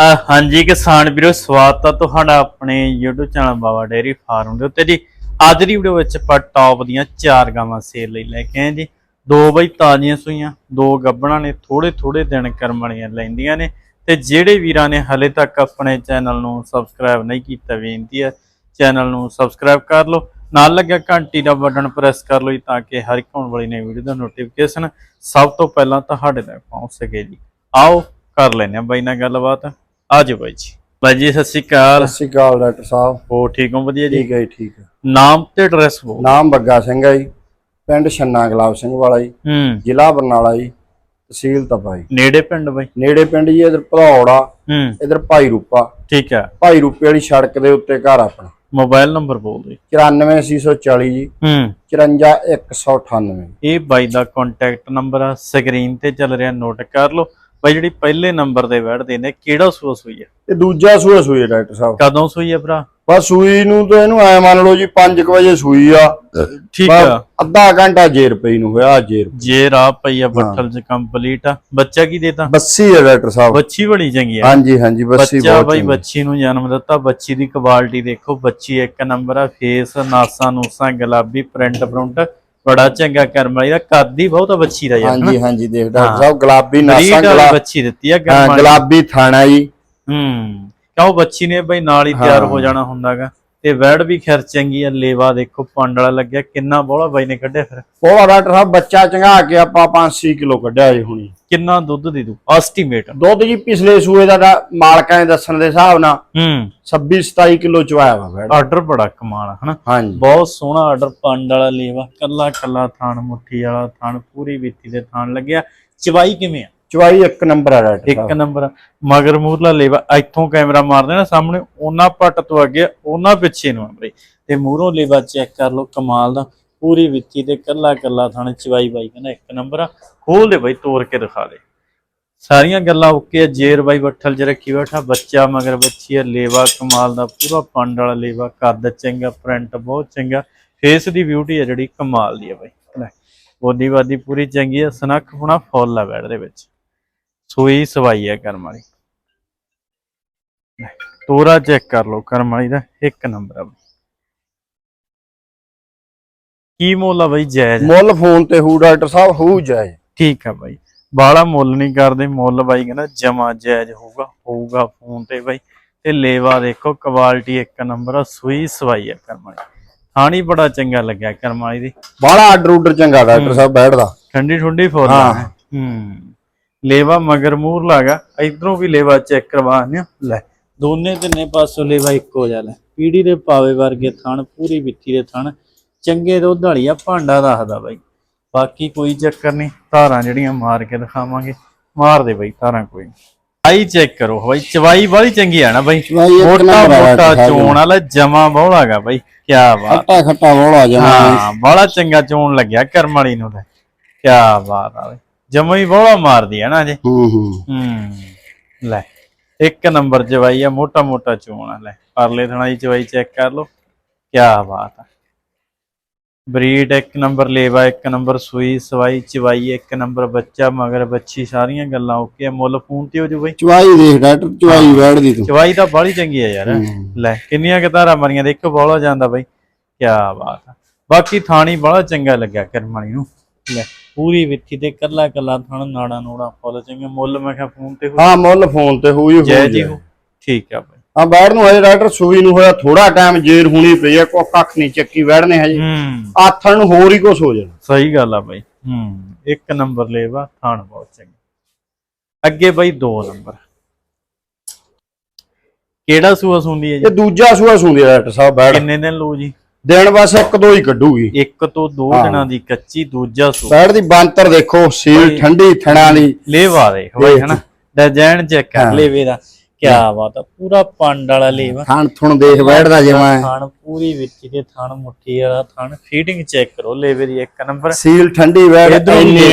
ਹਾਂਜੀ ਕਿਸਾਨ ਵੀਰੋ, ਸਵਾਗਤ ਹੈ ਤੁਹਾਡਾ ਆਪਣੇ YouTube channel Baba dairy farm ਦੇ ਉੱਤੇ ਜੀ। ਅੱਜ ਦੀ ਵੀਡੀਓ ਵਿੱਚ ਆਪਾਂ ਟੌਪ ਦੀਆਂ ਚਾਰ ਗਾਵਾਂ ਸੇਲ ਲਈ ਲੈ ਕੇ ਆਏ ਜੀ। ਦੋ ਬਈ ਤਾਜ਼ੀਆਂ ਸੂਈਆਂ, ਦੋ ਗੱਬਣਾਂ ਨੇ ਥੋੜੇ ਥੋੜੇ ਦਿਨ ਕਰਮ ਵਾਲੀਆਂ ਲੈਂਦੀਆਂ ਨੇ। ਤੇ ਜਿਹੜੇ ਵੀਰਾਂ ਨੇ ਹਲੇ ਤੱਕ ਆਪਣੇ ਚੈਨਲ ਨੂੰ ਸਬਸਕ੍ਰਾਈਬ ਨਹੀਂ ਕੀਤਾ, ਬੇਨਤੀ ਹੈ ਚੈਨਲ ਨੂੰ ਸਬਸਕ੍ਰਾਈਬ ਕਰ ਲਓ। ਨਾਲ ਲੱਗਿਆ ਘੰਟੀ ਦਾ ਬਟਨ ਪ੍ਰੈਸ ਕਰ ਲਓ ਜੀ, ਤਾਂ ਕਿ ਹਰ ਇੱਕ ਆਉਣ ਵਾਲੀ ਨਵੀਂ ਵੀਡੀਓ ਦਾ ਨੋਟੀਫਿਕੇਸ਼ਨ ਸਭ ਤੋਂ ਪਹਿਲਾਂ ਤੁਹਾਡੇ ਤੱਕ ਪਹੁੰਚ ਸਕੇ ਜੀ। ਆਓ, ਕਰ ਲੈਂਦੇ ਆ ਬਾਈ ਨਾਲ ਗੱਲਬਾਤ। ਆਜੋ ਬਾਈ ਜੀ। ਬਾਈ ਜੀ ਸਤਿ ਸ਼੍ਰੀ ਅਕਾਲ। ਸਤਿ ਸ਼੍ਰੀ ਅਕਾਲ ਡਾਕਟਰ ਸਾਹਿਬ। ਹੋ ਠੀਕ ਹੋ? ਵਧੀਆ ਜੀ? ਠੀਕ ਹੈ ਜੀ, ਠੀਕ ਹੈ। ਨਾਮ ਤੇ ਐਡਰੈਸ ਬੋ ਨਾਮ ਬੱਗਾ ਸਿੰਘ ਹੈ ਜੀ। ਪਿੰਡ ਛੰਨਾ ਗੁਲਾਬ ਸਿੰਘ ਵਾਲਾ ਜੀ। ਹੂੰ। ਜ਼ਿਲ੍ਹਾ ਬਰਨਾਲਾ ਜੀ। ਤਹਿਸੀਲ ਤਪਾ ਜੀ। ਨੇੜੇ ਪਿੰਡ ਬਾਈ? ਨੇੜੇ ਪਿੰਡ ਜੀ ਇਧਰ ਭਦੌੜਾ ਹੂੰ। ਇਧਰ ਭਾਈ ਰੂਪਾ। ਠੀਕ ਹੈ। ਭਾਈ ਰੂਪੇ ਵਾਲੀ ਸੜਕ ਦੇ ਉੱਤੇ ਘਰ ਆਪਣਾ। ਮੋਬਾਈਲ ਨੰਬਰ ਬੋਲ ਦੇ 94640 ਜੀ। ਹੂੰ। 54198 ਇਹ ਬਾਈ ਦਾ ਕੰਟੈਕਟ ਨੰਬਰ ਆ। ਸਕਰੀਨ ਤੇ ਚੱਲ ਰਿਹਾ ਨੋਟ ਕਰ ਲਓ। ਬਾਈ ਜਿਹੜੀ ਪਹਿਲੇ ਨੰਬਰ ਦੇ ਬੈਠਦੇ ਨੇ ਕਿਹੜਾ ਸੂਆ ਸੂਈ ਹੈ ਇਹ ਦੂਜਾ ਸੂਆ ਸੂਈ ਹੈ ਡਾਕਟਰ ਸਾਹਿਬ। ਕਦੋਂ ਸੂਈ ਹੈ ਭਰਾ? ਬਸ ਸੂਈ ਨੂੰ ਤਾਂ ਇਹਨੂੰ ਐ ਮੰਨ ਲਓ ਜੀ 5 ਵਜੇ ਸੂਈ ਆ। ਠੀਕ ਆ। ਅੱਧਾ ਘੰਟਾ ਜੇਰ ਪਈ ਨੂੰ ਹੋਇਆ ਜੇਰ ਜੇ ਰਾਹ ਪਈ ਆ ਬੱਠਲ ਚ ਕੰਪਲੀਟ ਆ। ਬੱਚਾ ਕੀ ਦੇਤਾ? ਬੱਸੀ ਹੈ ਡਾਕਟਰ ਸਾਹਿਬ। ਬੱਚੀ ਬੜੀ ਚੰਗੀ ਆ। ਹਾਂਜੀ ਹਾਂਜੀ ਬੱਸੀ ਬੱਚਾ ਬਾਈ। ਬੱਚੀ ਨੂੰ ਜਨਮ ਦਿੱਤਾ ਬੱਚੀ ਦੀ ਕੁਆਲਿਟੀ ਦੇਖੋ ਬੱਚੀ ਇੱਕ ਨੰਬਰ ਆ ਫੇਸ ਨਾਸਾਂ ਨੂਸਾਂ ਗੁਲਾਬੀ ਪ੍ਰਿੰਟ ਪ੍ਰਿੰਟ ਬੜਾ ਚੰਗਾ ਕਰਮ ਵਾਲੀ ਦਾ ਕੱਦ ਹੀ ਬਹੁਤ ਬੱਚੀ ਦਾ ਯਾਰ ਹਾਂਜੀ ਹਾਂਜੀ ਦੇਖ ਡਾਕਟਰ। ਸਾਹਿਬ ਗੁਲਾਬੀ ਨਾਸਾਂ ਗੁਲਾਬ ਬੱਚੀ ਦਿੱਤੀ ਆ ਗੁਲਾਬੀ ਥਾਣਾ ਜੀ ਹੂੰ ਕਿਉਂ ਬੱਚੀ ਨੇ ਬਈ ਨਾਲ ਹੀ ਤਿਆਰ ਹਾਂ। ਹੋ ਜਾਣਾ ਹੁੰਦਾਗਾ ਤੇ ਵੈੜ ਵੀ ਖੈਰ ਚੰਗੀ ਆ ਲੇਵਾ ਦੇਖੋ ਪੰਡ ਵਾਲਾ ਲੱਗਿਆ ਕਿੰਨਾ ਬੋਲਾ ਬਾਈ ਨੇ ਕੱਢਿਆ ਫਿਰ? ਉਹ ਡਾਕਟਰ ਸਾਹਿਬ ਬੱਚਾ ਚੰਗਾ ਕੇ ਆਪਾਂ 5-6 ਕਿਲੋ ਕੱਢਿਆ ਜੀ ਹੁਣੀ। ਕਿੰਨਾ ਦੁੱਧ ਦੇ ਦੂ ਐਸਟੀਮੇਟ ਦੁੱਧ ਜੀ ਪਿਛਲੇ ਸੂਏ ਦਾ ਮਾਲਕਾਂ ਦੇ ਦੱਸਣ ਦੇ ਹਿਸਾਬ ਨਾਲ ਹੂੰ। 26-27 ਕਿਲੋ ਚਵਾਇਆ ਵਾ ਬੈੜ ਆਰਡਰ ਬੜਾ ਕਮਾਲ ਹਨਾ? ਹਾਂਜੀ। ਬਹੁਤ ਸੋਹਣਾ ਆਰਡਰ ਪੰਡ ਵਾਲਾ ਲੇਵਾ ਕੱਲਾ ਕੱਲਾ ਥਾਣ ਮੁੱਠੀ ਵਾਲਾ ਥਾਣ ਪੂਰੀ ਵਿੱਤੀ ਦੇ ਥਾਣ ਲੱਗਿਆ। ਚਵਾਈ ਕਿਵੇਂ ਆ? ਚਵਾਈ ਇੱਕ ਨੰਬਰ ਆ ਡਾਕਟਰ ਇੱਕ ਸਾਹਿਬ ਨੰਬਰ ਮਗਰ ਮੂਰਲਾ ਲੇਵਾ ਇੱਥੋਂ ਕੈਮਰਾ ਮਾਰਦੇ ਨਾ ਸਾਹਮਣੇ, ਉਹਨਾਂ ਪੱਟ ਤੋਂ ਅੱਗੇ, ਉਹਨਾਂ ਪਿੱਛੇ ਨੂੰ ਆਮਰੇ ਤੇ ਮੂਹਰੋਂ ਲੇਵਾ ਚੈੱਕ ਕਰ ਲਓ ਕਮਾਲ ਦਾ, ਪੂਰੀ ਵਿੱਤੀ ਤੇ ਕੱਲਾ ਕੱਲਾ ਥਾਣ ਚਵਾਈ ਬਾਈ ਕਹਿੰਦਾ ਇੱਕ ਨੰਬਰ ਆ। ਖੋਲ ਦੇ ਬਾਈ, ਤੋੜ ਕੇ ਦਿਖਾ ਦੇ। ਸਾਰੀਆਂ ਗੱਲਾਂ ਓਕੇ ਆ, ਜੇਰ ਬਾਈ ਬੱਠਲ 'ਚ ਰੱਖੀ ਬੈਠਾ, ਬੱਚਾ ਮਗਰ ਬੱਚੀ ਆ ਲੇਵਾ ਕਮਾਲ ਦਾ, ਪੂਰਾ ਪੰਡ ਵਾਲਾ ਲੇਵਾ ਕੱਦ ਚੰਗਾ ਪ੍ਰਿੰਟ ਬਹੁਤ ਚੰਗਾ ਫੇਸ ਦੀ ਬਿਊਟੀ ਆ ਜਿਹੜੀ ਕਮਾਲ ਦੀ ਆ ਬਾਈ। ਲੈ ਬੋਦੀ ਬਾਦੀ ਪੂਰੀ ਚੰਗੀ ਆ, ਸਨੱਖ ਹੋਣਾ ਫੁੱਲ ਆ ਬੈਡ ਦੇ ਵਿੱਚ। ਸੂਈ ਸਵਾਈ ਆ ਕਰਮ ਵਾਲੀ। ਤੋਰਾ ਚੈੱਕ ਕਰ ਲਓ ਕਰਮ ਵਾਲੀ ਦਾ ਇੱਕ ਨੰਬਰ ਆ। ਕੀ ਮੁੱਲ ਆ ਬਾਈ ਜਾਇਜ਼? ਮੁੱਲ ਫੋਨ ਤੇ ਹੂ ਡਾਕਟਰ ਸਾਹਿਬ ਹੂ ਜਾਏ ਠੀਕ ਆ ਬਾਈ। ਬਾਲਾ ਮੁੱਲ ਨਹੀਂ ਕਰਦੇ ਮੁੱਲ ਬਾਈ ਕਹਿੰਦਾ ਜਮਾ ਜਾਇਜ਼ ਹੋਊਗਾ ਹੋਊਗਾ ਫੋਨ ਤੇ ਬਾਈ। ਤੇ ਲੇਵਾ ਦੇਖੋ ਕੁਆਲਿਟੀ ਇੱਕ ਨੰਬਰ ਆ ਸੂਈ ਸਵਾਈ ਆ ਕਰਮ ਵਾਲੀ। ਥਾਣੀ ਬੜਾ ਚੰਗਾ ਲੱਗਿਆ ਕਰਮ ਵਾਲੀ ਦੀ। ਬਾਹਲਾ ਆਰਡਰ ਉਡਰ ਚੰਗਾ ਡਾਕਟਰ ਸਾਹਿਬ ਬੈਠਦਾ। ਠੰਡੀ ਠੰਡੀ ਆ। ਹਾਂ। ਹੂੰ। ਲੇਵਾ ਮਗਰ ਮੂਰ ਲਾਗਾ ਇਧਰੋਂ ਵੀ ਲੇਵਾ ਚੈੱਕ ਕਰਵਾਉਂਦੇ ਲੈ। ਦੋਨੇ ਤਿੰਨੇ ਪਾਸੋਂ ਲੇਵਾ ਇੱਕੋ ਜਿਹਾ ਲੈ। ਪੀੜੀ ਦੇ ਪਾਵੇ ਵਰਗੇ ਥਣ ਪੂਰੀ ਵਿੱਥੀ ਦੇ ਥਣ। ਚੰਗੇ ਦੁੱਧ ਵਾਲੀ ਆ ਭਾਂਡਾ ਦੱਸਦਾ ਬਾਈ। ਬਾਕੀ ਕੋਈ ਚੱਕਰ ਨਹੀਂ। ਧਾਰਾਂ ਜਿਹੜੀਆਂ ਮਾਰ ਕੇ ਦਿਖਾਵਾਂਗੇ। ਮਾਰ ਦੇ ਬਾਈ ਧਾਰਾਂ ਕੋਈ ਆਈ ਚੈੱਕ ਕਰੋ ਬਾਈ। ਚਵਾਈ ਵਾਲੀ ਚੰਗੀ ਆ ਨਾ ਬਾਈ। ਮੋਟਾ ਮੋਟਾ। ਚੋਣ ਵਾਲਾ ਜਮਾ ਬਹੁਲਾਗਾ ਬਾਈ। ਕੀ ਬਾਤ। ਖੱਟਾ ਖੱਟਾ ਬੋਲਾ ਜਮਾ ਹਾਂ ਬੜਾ ਚੰਗਾ ਚੋਣ ਲੱਗਿਆ ਕਰਮ ਵਾਲੀ ਨੂੰ ਲੈ ਕੀ ਬਾਤ ਆ ਬਈ। ਜਮਾ ਹੀ ਬੜਾ ਮਾਰਦੀ ਹੈ ਨਾ ਜੇ। ਹੂੰ ਹੂੰ। ਹੂੰ। ਲੈ ਇੱਕ ਨੰਬਰ ਚਵਾਈ ਆ ਮੋਟਾ ਮੋਟਾ ਚੋਣ ਲੈ ਪਰਲੇ ਥਣਾ ਦੀ ਚਵਾਈ ਚੈੱਕ ਕਰ ਲਓ। ਕੀ ਬਾਤ ਆ। ਬਰੀਡ ਇੱਕ ਨੰਬਰ ਲੇਵਾ ਇੱਕ ਨੰਬਰ ਸੂਈ ਸਵਾਈ ਚਵਾਈ ਇੱਕ ਨੰਬਰ ਬੱਚਾ ਮਗਰ ਬੱਚੀ ਸਾਰੀਆਂ ਗੱਲਾਂ ਓਕੇ ਆ। ਮੁੱਲ ਫੋਨ ਤੇ ਹੋ ਜੂ ਬਈ। ਚਵਾਈ ਦੇਖ ਡਾਕਟਰ ਚਵਾਈ ਬੈਠਦੀ ਤੂੰ। ਚਵਾਈ ਤਾਂ ਬਾਹਲੀ ਚੰਗੀ ਆ ਯਾਰ। ਲੈ ਕਿੰਨੀਆਂ ਕਿਤਾਰਾਂ ਮਰੀਆਂ ਦੇਖੋ ਬੋਲਾ ਜਾਂਦਾ ਬਈ। ਕੀ ਬਾਤ ਆ। ਬਾਕੀ ਥਾਣੀ ਬੜਾ ਚੰਗਾ ਲੱਗਿਆ ਕਰਮਾਣੀ ਨੂੰ। ਲੈ। ਪੂਰੀ ਵਿੱਥੀ ਤੇ ਕੱਲਾ ਕੱਲਾ ਥਣ ਨਾੜਾ ਨੋੜਾ ਫੁੱਲ ਚੰਗੇ ਮੁੱਲ ਮੈਂ ਕਿਹਾ ਫੋਨ ਤੇ ਹੋ ਹਾਂ ਮੁੱਲ ਫੋਨ ਤੇ ਹੋਈ ਜੈ ਹੋਈ ਜੀ ਹੋ। ਠੀਕ ਆ ਬਈ। ਹਾਂ ਬੈਠ ਨੂੰ ਹਜੇ ਡਾਕਟਰ ਸੂਈ ਨੂੰ ਹੋਇਆ ਥੋੜਾ ਟਾਈਮ ਜੇਰ ਹੁਣੀ ਪਈ ਆ ਕੋ ਕੱਖ ਨਹੀਂ ਚੱਕੀ ਬੈਠਨੇ ਹਜੇ। ਹੂੰ। ਆਥਣ ਨੂੰ ਹੋਰ ਹੀ ਕੁਝ ਹੋ ਜਾਣਾ। ਸਹੀ ਗੱਲ ਆ ਬਈ। ਹੂੰ ਇੱਕ ਨੰਬਰ ਲੇਵਾ ਥਾਣ ਬਹੁਤ ਚੰਗਾ। ਅੱਗੇ ਬਈ ਦੋ ਨੰਬਰ। ਕਿਹੜਾ ਸੂਆ ਸੁੰਦੀ ਹੈ ਜੀ? ਇਹ ਦੂਜਾ ਸੂਆ ਸੁੰਦੀ ਡਾਕਟਰ ਸਾਹਿਬ ਬੈਠ। ਕਿੰਨੇ ਦਿਨ ਲੋ ਜੀ? ਦਿਨ ਬਸ ਇੱਕ ਦੋ ਹੀ ਕੱਢੂਗੀ। ਇੱਕ ਤੋਂ ਦੋ। ਦਿਨਾਂ ਦੀ ਕੱਚੀ ਦੂਜਾ ਸੂਆ ਬੈਠ ਦੀ ਬਾਂਤਰ ਦੇਖੋ ਸੀਲ ਠੰਡੀ ਥਣਾ ਦੀ। ਲੇਵਾ ਦੇ ਹੋਏ ਹਨਾ। ਡਿਜ਼ਾਈਨ ਚੈੱਕ ਕਰ। ਲੇਵੇ ਦਾ। ਕੀ ਬਾਤ ਆ ਪੂਰਾ ਪੰਡ ਵਾਲਾ ਲੇਵਾ। ਥਣ ਥੁਣ ਦੇਖ ਬੈਠਦਾ ਜਿਵੇਂ। ਥਣ ਪੂਰੀ ਵਿੱਚ ਦੇ ਥਣ ਮੁੱਠੀ ਵਾਲਾ ਥਣ। ਫੀਟਿੰਗ ਚੈੱਕ ਕਰੋ ਲੇਵੇ ਦੀ ਇੱਕ ਨੰਬਰ ਸੀਲ ਠੰਡੀ ਬੈਠ ਇੰਨੀ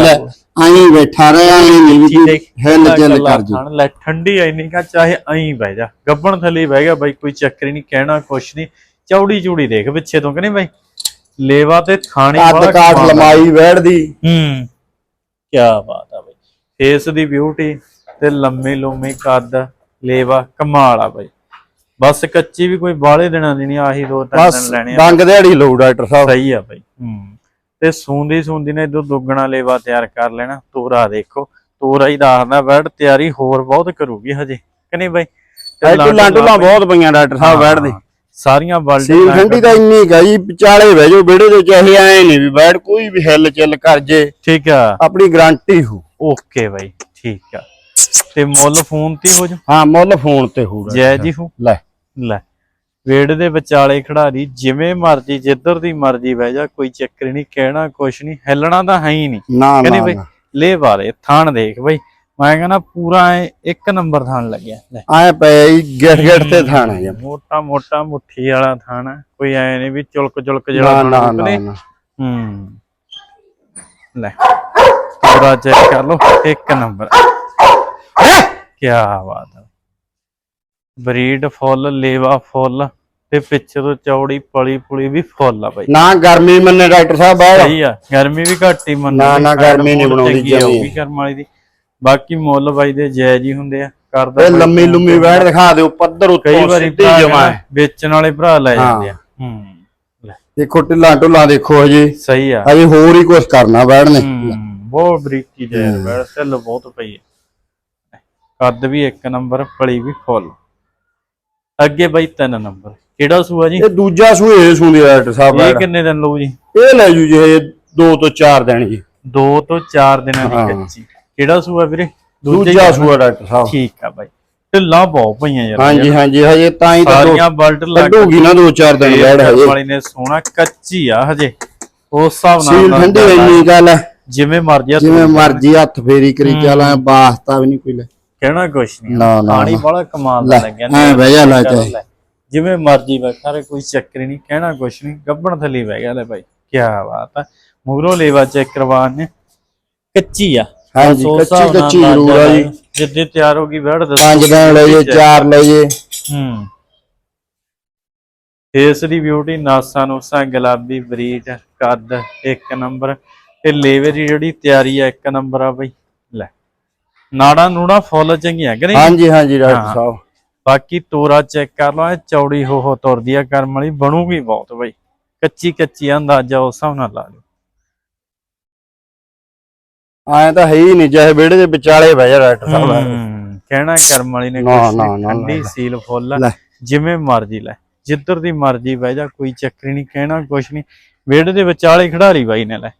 ਆ। ਆਈ ਬੈਠਾ ਰਿਹਾ ਆਈ ਨਹੀਂ ਵੀ ਹਿੱਲ ਜਲ ਕਰ ਜੂ। ਥਣ ਲੈ ਠੰਡੀ ਐਨੀ ਕਾ ਚਾਹੇ ਐਂ ਬਹਿ ਜਾ। ਗੱਬਣ ਥੱਲੇ ਬਹਿ ਗਿਆ ਬਾਈ ਕੋਈ ਚੱਕਰ ਨਹੀਂ ਕਹਿਣਾ ਕੁਛ ਨਹੀਂ। ਚੌੜੀ ਚੂੜੀ ਦੇਖ ਪਿੱਛੇ ਤੋਂ ਕਹਿੰਦੇ ਬਾਈ? ਲੇਵਾ ਤੇ ਥਾਣੀ ਅੱਧ ਕਾਠ ਲਮਾਈ ਬੈਠਦੀ ਹੂੰ। ਕੀ ਬਾਤ ਆ ਬਈ। ਫੇਸ ਦੀ ਬਿਊਟੀ ਤੇ ਲੰਮੇ ਲੰਮੇ ਕੱਦ ਲੇਵਾ ਕਮਾਲ ਆ ਬਾਈ। ਬਸ ਕੱਚੀ ਵੀ ਕੋਈ ਬਾਹਲੇ ਦਿਨਾਂ ਦੀ ਨਹੀਂ ਆਹੀ ਦੋ ਤਿੰਨ ਦਿਨ ਲੈਣੇ ਆ। ਡੰਗ ਦਿਹਾੜੀ ਲਊ ਡਾਕਟਰ ਸਾਹਿਬ। ਸਹੀ ਆ ਬਾਈ। ਹੂੰ। ਤੇ ਸੂੰਦੀ ਸੂੰਦੀ ਨੇ ਇਦੋਂ ਦੁੱਗਣਾ ਲੇਵਾ ਤਿਆਰ ਕਰ ਲੈਣਾ ਤੋਰਾ ਦੇਖੋ। ਤੋਰਾ ਹੀ ਦੱਸਦਾ ਬੈਡ ਤਿਆਰੀ ਹੋਰ ਬਹੁਤ ਕਰੂਗੀ ਹਜੇ। ਕਿ ਨਹੀਂ ਬਾਈ? ਤੇ ਟੁੱਲਾਂ ਬਹੁਤ ਪਈਆਂ ਡਾਕਟਰ ਸਾਹਿਬ ਬੈਠ ਦੇ। ਸਾਰੀਆਂ ਬਲਡ ਸੀਲ ਠੰਡੀ ਤਾਂ ਇੰਨੀ ਗਈ ਵਿਚਾਲੇ ਬਹਿ ਜਾਓ ਵਿਹੜੇ ਦੇ ਚਾਹੇ ਐ ਨਹੀਂ ਵੀ ਬੈਠ ਕੋਈ ਵੀ ਹਿੱਲ ਚੱਲ ਕਰ ਜੇ। ਠੀਕ ਆ। ਆਪਣੀ ਗਾਰੰਟੀ ਹੋ ਓਕੇ ਬਾਈ ਠੀਕ ਆ। ਤੇ ਮੁੱਲ ਫੋਨ ਤੇ ਹੋ ਜਾ ਹਾਂ ਮੁੱਲ ਫੋਨ ਤੇ ਹੋ ਜੈ ਜੀ ਹੋ ਲੈ। ਲੈ। ਵੇੜ ਦੇ ਵਿਚਾਲੇ ਖਿਡਾਰੀ ਜਿਵੇਂ ਮਰਜ਼ੀ ਜਿੱਧਰ ਦੀ ਮਰਜ਼ੀ ਬਹਿ ਜਾ ਕੋਈ ਚੱਕਰ ਨਹੀਂ ਕਹਿਣਾ ਕੁਛ ਨਹੀਂ ਹਿੱਲਣਾ ਤਾਂ ਹੈ ਹੀ ਨਹੀਂ ਨਾ ਕਹਿੰਦੇ ਨਾ ਬਈ ਨਾ। ਲੈ ਬਾਰੇ ਥਾਣ ਦੇਖ ਬਈ। ਮੈਂ ਕਹਿੰਦਾ ਪੂਰਾ ਇੱਕ ਨੰਬਰ ਥਾਣ ਲੱਗਿਆ ਲੈ। ਐ ਪਏ ਗਿੱਟ ਗਿੱਟ ਤੇ ਥਾਣਾ ਜੀ। ਮੋਟਾ ਮੋਟਾ ਮੁੱਠੀ ਵਾਲਾ ਥਾਣ। ਕੋਈ ਐ ਨਹੀਂ ਵੀ ਚੁਲਕ ਚੁਲਕ ਜਿਹੜਾ ਨਾ ਨਾ ਨੇ। ਹੂੰ। ਲੈ ਪੂਰਾ ਚੈੱਕ ਕਰ ਲਓ ਇੱਕ ਨੰਬਰ। ਕੀ ਬਾਤ ਹੈ। ਬਰੀਡ ਫੁੱਲ ਲੇਵਾ ਫੁੱਲ ਤੇ ਪਿੱਛੇ ਤੋਂ ਚੌੜੀ ਪਲੀ ਪੁਲੀ ਵੀ ਫੁੱਲ ਆ ਬਾਈ। ਨਾ ਗਰਮੀ ਮੰਨੇ ਡਾਕਟਰ ਸਾਹਿਬ ਬੈਠ ਸਹੀ ਆ ਗਰਮੀ ਵੀ ਘੱਟ ਹੀ ਮੰਨੋ ਨਾ, ਨਾ, ਗਰਮੀ ਨੀ ਬਣਾਉਂਦੀ। ਜਮੀ। ਕਰਮ ਵਾਲੀ ਦੀ। ਬਾਕੀ ਮੁੱਲ ਬਾਈ ਦੇ ਜਾਇਜ਼ ਹੀ ਹੁੰਦੇ ਆ ਕਰਦਾ ਇਹ ਲੰਮੀ ਲੰਮੀ। ਬੈਠ ਦਿਖਾ ਦਿਓ ਪੱਧਰ ਕਈ ਉੱਤੋਂ ਵਾਰੀ ਸਿੱਧੀ ਭਰਾ ਜਮਾ ਵੇਚਣ ਵਾਲੇ ਭਰਾ ਲੈ। ਜਾਂਦੇ ਆ। ਹੂੰ। ਲੈ, ਦੇਖੋ ਢਿੱਲਾਂ ਢੁੱਲਾਂ ਦੇਖੋ ਹਜੇ। ਸਹੀ ਆ। ਹਜੇ ਹੋਰ ਹੀ ਕੁਝ ਕਰਨਾ ਬੈਠ ਨੇ। ਹੂੰ, ਬਹੁਤ ਬਰੀਕੀ ਦੇ ਬੈੜ ਸੈੱਲ ਬਹੁਤ ਪਈ ਹੈ ਕੱਦ ਵੀ ਇੱਕ ਨੰਬਰ ਪਲੀ ਵੀ ਫੁੱਲ। ਅੱਗੇ ਬਾਈ ਤਿੰਨ ਨੰਬਰ। ਕਿਹੜਾ ਸੂਆ ਜੀ? ਇਹ ਦੂਜਾ ਸੂਏ ਸੂੰਦੀ ਡਾਕਟਰ ਸਾਹਿਬ ਇਹ ਕਿੰਨੇ ਦਿਨ ਲਊ ਜੀ? ਇਹ ਲੈ ਜੂ ਜੀ ਹਜੇ 2 ਤੋਂ 4 ਦਿਨ ਜੀ। ਦੋ ਤੋਂ ਚਾਰ ਦਿਨਾਂ ਹਾਂ। ਦੀ ਕੱਚੀ। ਕਿਹੜਾ ਸੂਆ ਵੀਰੇ? ਦੂਜਾ ਸੂਆ ਡਾਕਟਰ ਸਾਹਿਬ। ਠੀਕ ਆ ਬਾਈ। ਢਿੱਲਾਂ ਬਹੁਤ ਪਈਆਂ ਯਾਰ। ਹਾਂਜੀ ਹਾਂਜੀ ਹਜੇ ਤਾਂ ਹੀ ਤਾਂ ਦੋ- ਸਾਰੀਆਂ ਬਲਟ ਲੱਗ ਕੱਢੂਗੀ ਨਾ 2-4 ਦਿਨ ਬੈਠ ਫੇਰ ਹਜੇ। ਵਾਲੀ ਨੇ ਸੋਹਣਾ ਕੱਚੀ ਆ ਹਜੇ। ਉਸ ਹਿਸਾਬ ਨਾਲ ਸੀਲ ਠੰਡੀ ਦਾ ਇੰਨੀ ਗੱਲ ਹੈ ਜਿਵੇਂ ਮਰਜ਼ੀ ਆ ਜਿਵੇਂ ਮਰਜ਼ੀ ਹੱਥ ਫੇਰੀ ਕਰੀ ਚੱਲਾਂ ਬਾਸਤਾ ਵੀ ਨਹੀਂ ਕੋਈ ਲੈ। ਕਹਿਣਾ ਕੁਛ ਨਹੀਂ ਨਾ ਨਾ ਪਾਣੀ ਬੜਾ ਕਮਾਲ ਦਾ ਲੈ, ਲੱਗਿਆ ਐਂ ਬਹਿ ਜਾ ਲੈ ਚਾਹੇ। ਜਿਵੇਂ ਮਰਜ਼ੀ ਬੈਠਾ ਰੇ ਕੋਈ ਚੱਕਰ ਹੀ ਨਹੀਂ ਕਹਿਣਾ ਕੁਛ ਨਹੀਂ ਗੱਬਣ ਥੱਲੇ ਬਹਿ ਗਿਆ ਲੈ ਭਾਈ ਕੀ ਬਾਤ ਆ। ਮੂਰੋ ਲੇਵਾ ਚੈੱਕ ਕਰਵਾਣੇ ਕੱਚੀ ਆ। ਹਾਂਜੀ, ਹਿਸਾਬ ਕੱਚੀ- ਨਾਲ ਕੱਚੀ ਜ਼ਰੂਰ ਆ ਜੀ। ਜਿੱਦੇ ਤਿਆਰ ਹੋ ਗਈ ਬੈਠ ਦੱਸੋ। ਪੰਜ ਦਿਨ ਲਈਏ ਚਾਰ ਲਈਏ ਹੂੰ। ਫੇਸ ਦੀ ਬਿਊਟੀ ਨਾਸਾ ਨੂਸਾ ਗੁਲਾਬੀ ਬਰੀਟ ਕੱਦ ਇੱਕ ਨੰਬਰ। ਤੇ ਲੇਵੇ ਦੀ ਜਿਹੜੀ ਤਿਆਰੀ ਆ ਇੱਕ ਨੰਬਰ ਆ ਬਈ। ਲੈ। ਨਾੜਾ ਨੂੜਾ ਫੁੱਲ ਚੰਗੀਆਂ ਕਿ ਨਹੀਂ? ਹਾਂਜੀ ਹਾਂਜੀ ਡਾਕਟਰ ਹਾਂ। ਸਾਹਿਬ। ਬਾਕੀ ਤੋਰਾ ਚੈੱਕ ਕਰ ਲਓ ਇਹ ਚੌੜੀ ਹੋ ਹੋ ਤੁਰਦੀ ਆ ਕਰਮ ਵਾਲੀ ਬਣੂਗੀ ਬਹੁਤ ਬਈ। ਕੱਚੀ ਕੱਚੀ ਆ, ਅੰਦਾਜ਼ਾ ਉਸ ਹਿਸਾਬ ਨਾਲ ਲਾ ਲਓ। ਐਂ ਤਾਂ ਹੈ ਹੀ ਨਹੀਂ ਚਾਹੇ ਵਿਹੜੇ ਦੇ ਵਿਚਾਲੇ ਬਹਿ ਜਾ ਡਾਕਟਰ ਸਾਹਿਬ। ਹੂੰ, ਕਹਿਣਾ ਕਰਮ ਵਾਲੀ ਨੇ ਨਾ, ਕੁਛ ਨੀ, ਨਾ, ਨਾ, ਠੰਡੀ ਨਾ। ਸੀਲ ਫੁੱਲ ਲੈ। ਜਿਵੇਂ ਮਰਜ਼ੀ ਲੈ ਜਿੱਧਰ ਦੀ ਮਰਜ਼ੀ ਬਹਿ ਜਾ ਕੋਈ ਚੱਕਰ ਨਹੀਂ ਕਹਿਣਾ ਕੁਛ ਨਹੀਂ। ਵਿਹੜੇ ਦੇ ਵਿਚਾਲੇ ਖਿਡਾਰੀ ਬਾਈ ਨੇ ਲੈ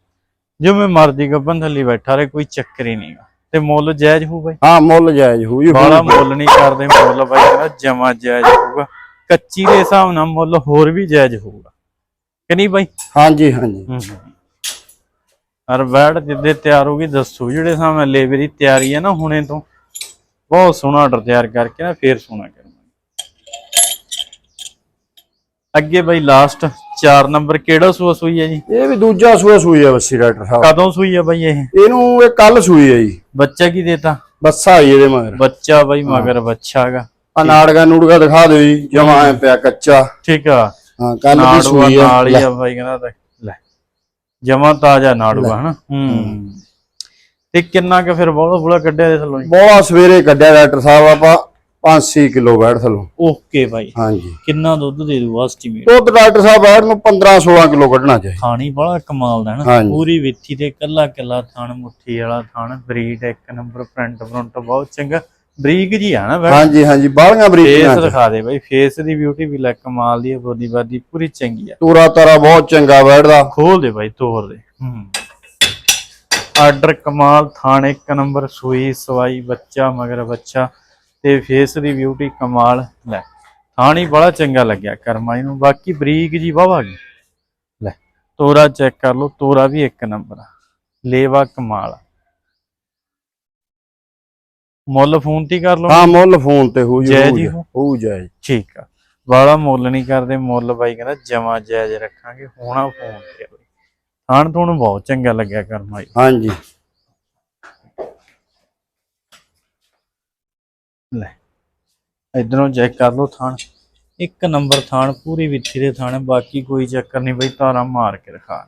ਜਿਵੇਂ ਮਰਜ਼ੀ ਗੱਬਨ ਥੱਲੇ ਬੈਠਾ ਰਹੇ ਕੋਈ ਚੱਕਰ ਹੀ ਨਹੀਂਗਾ ਤੇ ਮੁੱਲ ਜਾਇਜ਼ ਹੋਊ ਬਾਈ? ਹਾਂ ਮੁੱਲ ਜਾਇਜ਼ ਹੋਊ ਜੀ ਬਾਲਾ ਮੁੱਲ ਨਹੀਂ ਕਰਦੇ ਮੁੱਲ ਬਾਈ ਕਹਿੰਦਾ ਜਮਾ ਜਾਇਜ਼ ਹੋਊਗਾ। ਕੱਚੀ ਦੇ ਹਿਸਾਬ ਨਾਲ ਮੁੱਲ ਹੋਰ ਵੀ ਜਾਇਜ਼ ਹੋਊਗਾ। ਕਿ ਨਹੀਂ ਬਾਈ? ਹਾਂਜੀ ਹਾਂਜੀ। ਹੂੰ। ਬੈਡ ਜਿੱਦੇ ਤਿਆਰ ਹੋਗੀ ਦੱਸੋ ਜਿਹੜੇ ਹਿਸਾਬ ਨਾਲ ਲੇਬਰ ਤਿਆਰੀ ਹੈ ਨਾ ਹੁਣੇ ਤੋਂ। ਬਹੁਤ ਸੋਹਣਾ ਆਰਡਰ ਤਿਆਰ ਕਰਕੇ ਨਾ ਫੇਰ ਸੋਹਣਾ ਕਰਾਂਗੇ। ਅੱਗੇ ਬਾਈ ਲਾਸਟ 4 ਨੰਬਰ ਕਿਹੜਾ ਸੂਆ ਸੂਈ ਹੈ ਜੀ? ਇਹ ਵੀ ਦੂਜਾ ਸੂਆ ਸੂਈ ਆ ਬੱਸੀ ਡਾਕਟਰ ਸਾਹਿਬ। ਕਦੋਂ ਸੂਈ ਹੈ ਬਾਈ ਇਹ? ਇਹਨੂੰ ਇਹ ਕੱਲ ਸੂਈ ਆ ਜੀ। ਬੱਚਾ ਕੀ ਦੇਤਾ? ਬੱਸਾ ਆਈ ਇਹਦੇ ਮਗਰ। ਬੱਚਾ ਬਾਈ ਮਗਰ ਬੱਚਾ ਹੈਗਾ। ਆ ਨਾੜਗਾ ਨੂੜਗਾ ਦਿਖਾ ਦਿਓ ਜੀ ਜਮਾ ਐ ਪਿਆ ਕੱਚਾ। ਠੀਕ ਆ। ਹਾਂ ਕੱਲ ਨਾੜੂਆ ਸੂਈ ਆ। ਨਾਲ ਹੀ ਆ ਬਾਈ ਕਹਿੰਦਾ ਜਮਾ ਤਾਜ਼ਾ ਨਾੜੂਆ ਹਨਾ? ਹੂੰ। ਤੇ ਕਿੰਨਾ ਕੁ ਫਿਰ ਬੋਲਾ ਬੋਲਾ ਕੱਢਿਆ ਦੇ ਥੱਲੋਂ? ਬਹੁਤ ਸਵੇਰੇ ਕੱਢਿਆ ਡਾਕਟਰ ਸਾਹਿਬ ਆਪਾਂ 5-6 ਕਿਲੋ ਬੈਠ ਥੱਲੋਂ। ਓਕੇ ਬਾਈ। ਹਾਂਜੀ। ਕਿੰਨਾ ਦੁੱਧ ਦੇ ਦੂ ਐਸਟੀਮੇਟ ਦੁੱਧ ਡਾਕਟਰ ਸਾਹਿਬ ਬੈਠ ਨੂੰ 15-16 ਕਿਲੋ ਕੱਢਣਾ ਚਾਹੀਦਾ। ਖਾਣੀ ਬੜਾ ਕਮਾਲ ਦਾ ਹੈ ਨਾ। ਪੂਰੀ ਵਿੱਥੀ ਤੇ ਕੱਲਾ ਕੱਲਾ ਥਣ ਮੁੱਠੀ ਵਾਲਾ ਥਣ ਬਰੀਡ ਇੱਕ ਨੰਬਰ ਪ੍ਰਿੰਟ ਫਰੰਟ ਬਹੁਤ ਚੰਗਾ। ਬਰੀਕ ਜੀ ਆ ਨਾ ਬੈ ਹਾਂਜੀ ਹਾਂਜੀ ਬਾਲੀਆਂ ਬਰੀਕੀਆਂ ਫੇਸ ਦਿਖਾ ਦੇ ਬਾਈ ਫੇਸ ਦੀ ਬਿਊਟੀ ਵੀ ਲੈ ਕਮਾਲ ਦੀ ਹੈ ਬੋਦੀ ਬਾਦੀ ਪੂਰੀ ਚੰਗੀ ਆ। ਤੂਰਾ ਤਾਰਾ ਬਹੁਤ ਚੰਗਾ ਬੈਠਦਾ। ਖੋਲ ਦੇ ਬਾਈ ਤੋਰ ਦੇ। ਹੂੰ। ਆਰਡਰ ਕਮਾਲ ਥਾਣ ਇੱਕ ਨੰਬਰ ਸੂਈ ਸਵਾਈ ਬੱਚਾ ਮਗਰ ਬੱਚਾ ਤੇ ਫੇਸ ਦੀ ਬਿਊਟੀ ਕਮਾਲ ਲੈ। ਥਾਣ ਬੜਾ ਚੰਗਾ ਲੱਗਿਆ ਕਰਮਾਈ ਨੂੰ ਬਾਕੀ ਬਰੀਕ ਜੀ ਵਾਵਾ ਗਈ। ਲੈ ਤੋਰਾ ਚੈੱਕ ਕਰ ਲਓ ਤੋਰਾ ਵੀ ਇੱਕ ਨੰਬਰ ਲੇਵਾ ਕਮਾਲ ਆ। ਮੁੱਲ ਫੋਨ ਤੇ ਹੀ ਕਰ ਲਓ। ਹਾਂ ਮੁੱਲ ਫੋਨ ਤੇ ਹੋਊ ਜੀ ਜੈ ਹੋਊ ਜੀ ਜੀ ਹੋ। ਜਾਇਜ਼ ਠੀਕ ਆ। ਵਾਲਾ ਮੁੱਲ ਨਹੀਂ ਕਰਦੇ ਮੁੱਲ ਬਾਈ ਕਹਿੰਦਾ ਜਮਾ ਜਾਇਜ਼ ਰੱਖਾਂਗੇ ਹੋਣਾ ਫੋਨ ਤੇ ਬਾਈ। ਥਾਣ ਤੁਹਾਨੂੰ ਬਹੁਤ ਚੰਗਾ ਲੱਗਿਆ ਕਰਮਾਈ ਹਾਂਜੀ। ਲੈ ਇਧਰੋਂ ਚੈੱਕ ਕਰ ਲਓ ਥਾਣ। ਇੱਕ ਨੰਬਰ ਥਾਣ ਪੂਰੀ ਵਿੱਥੀ ਦੇ ਥਾਣ ਬਾਕੀ ਕੋਈ ਚੱਕਰ ਨਹੀਂ ਬਈ ਤਾਰਾ ਮਾਰ ਕੇ ਰਖਾ